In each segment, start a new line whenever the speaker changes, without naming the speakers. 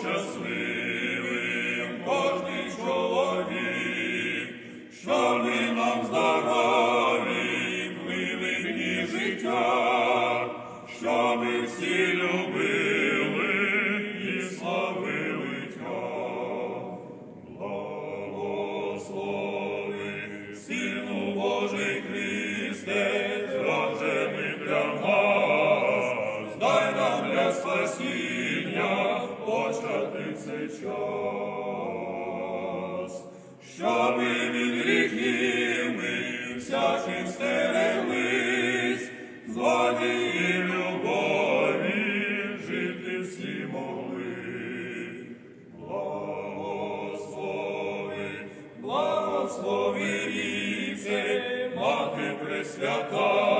щасливим кожний чоловік, що ви нам здорові, мили життя, щоб ми всі любили і славили Тя. Благослови, сину Божий Христе, зражений для нас, дай нам для спасіння цей час, щоби від гріхів ми всяким стереглись, згоді і любові жити всі могли. Благослови, благослови ріце, мати пресвята,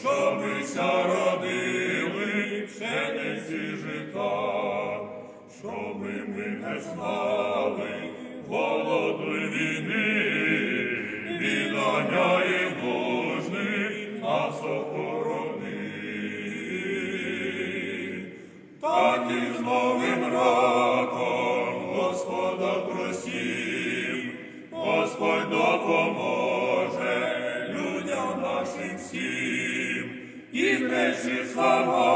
що мися родили пшениці жита, щоби ми не знали голоду й війни, відганяє нужних нас охорони. Так і з новим роком Господа просім, Господь допоможе людям нашим всім, і крещі слава